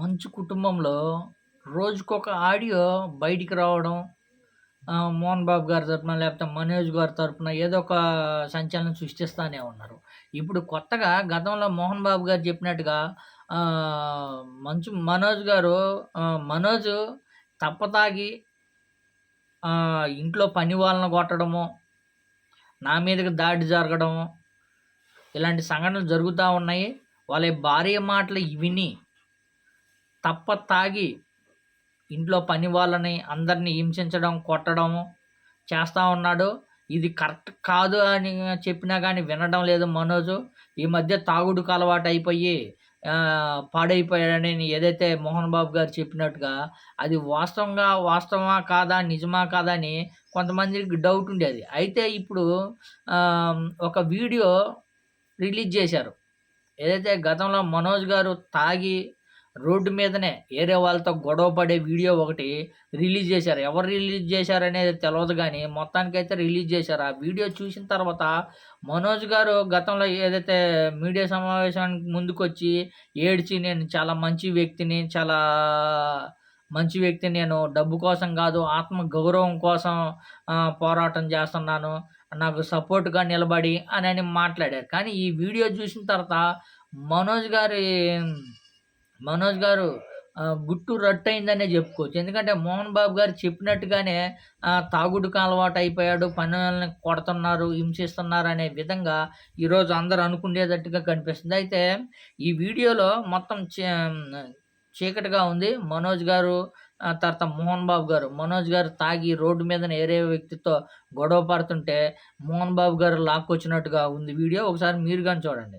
మంచు కుటుంబంలో రోజుకొక ఆడియో బయటికి రావడం మోహన్ బాబు గారి తరపున లేకపోతే మనోజ్ గారి తరపున ఏదో ఒక సంచలనం సృష్టిస్తానే ఉన్నారు. ఇప్పుడు కొత్తగా గతంలో మోహన్ బాబు గారు చెప్పినట్టుగా మంచు మనోజ్ గారు మనోజ్ తప్పతాగి ఇంట్లో పని వాళ్ళని కొట్టడము, నా మీదకి దాడి జరగడము, ఇలాంటి సంఘటనలు జరుగుతూ ఉన్నాయి. వాళ్ళ భార్య మాటలు విని తప్ప తాగి ఇంట్లో పని వాళ్ళని అందరిని హింసించడం, కొట్టడం చేస్తూ ఉన్నాడు. ఇది కరెక్ట్ కాదు అని చెప్పినా కానీ వినడం లేదు మనోజు. ఈ మధ్య తాగుడుకు అలవాటు అయిపోయి పాడైపోయాడని ఏదైతే మోహన్ బాబు గారు చెప్పినట్టుగా అది వాస్తవంగా వాస్తవమా కాదా? నిజమా కాదా? అని కొంతమందికి డౌట్ ఉండేది. అయితే ఇప్పుడు ఒక వీడియో రిలీజ్ చేశారు. ఏదైతే గతంలో మనోజ్ గారు తాగి రోడ్డు మీదనే ఏరే వాళ్ళతో గొడవ పడే వీడియో ఒకటి రిలీజ్ చేశారు. ఎవరు రిలీజ్ చేశారనేది తెలియదు కానీ మొత్తానికైతే రిలీజ్ చేశారు. ఆ వీడియో చూసిన తర్వాత మనోజ్ గారు గతంలో ఏదైతే మీడియా సమావేశానికి ముందుకొచ్చి ఏడ్చి నేను చాలా మంచి వ్యక్తిని, చాలా మంచి వ్యక్తిని నేను డబ్బు కోసం కాదు ఆత్మ గౌరవం కోసం పోరాటం చేస్తున్నాను. నాకు సపోర్ట్‌గా నిలబడి అని మాట్లాడారు. కానీ ఈ వీడియో చూసిన తర్వాత మనోజ్ గారి మనోజ్ గారు గుట్టు రట్టయిందనే చెప్పుకోవచ్చు. ఎందుకంటే మోహన్ బాబు గారు చెప్పినట్టుగానే తాగుడుకు అలవాటు అయిపోయాడు పనులని కొడుతున్నారు, హింసిస్తున్నారు అనే విధంగా ఈరోజు అందరూ అనుకునేటట్టుగా కనిపిస్తుంది. అయితే ఈ వీడియోలో మొత్తం చీకటిగా ఉంది. మనోజ్ గారు తర్వాత మోహన్ బాబు గారు. మనోజ్ గారు తాగి రోడ్డు మీద ఏరే వ్యక్తితో గొడవ పడుతుంటే మోహన్ బాబు గారు లాక్కొచ్చినట్టుగా ఉంది వీడియో. ఒకసారి మీరు కానీ చూడండి.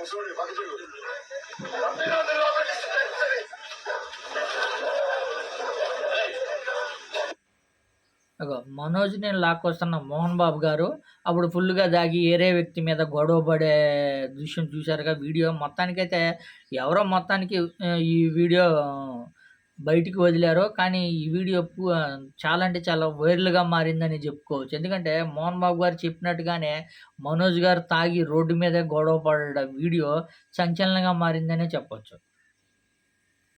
ముసలి పక్కచుడు అగో మనోజ్‌ని లాక్కొస్తున్న మోహన్ బాబు గారు అప్పుడు ఫుల్‌గా తాగి ఏరే వ్యక్తి మీద గొడవ పడే దృశ్యం చూసారుగా వీడియో. మొత్తానికైతే ఎవరో మొత్తానికి ఈ వీడియో బయటికి వదిలారు. కానీ ఈ వీడియో చాలా అంటే చాలా వైరల్‌గా మారిందని చెప్పుకోవచ్చు. ఎందుకంటే మోహన్ బాబు గారు చెప్పినట్టుగానే మనోజ్ గారు తాగి రోడ్డు మీద గొడవ పడ్డ వీడియో సంచలనంగా మారిందనే చెప్పొచ్చు.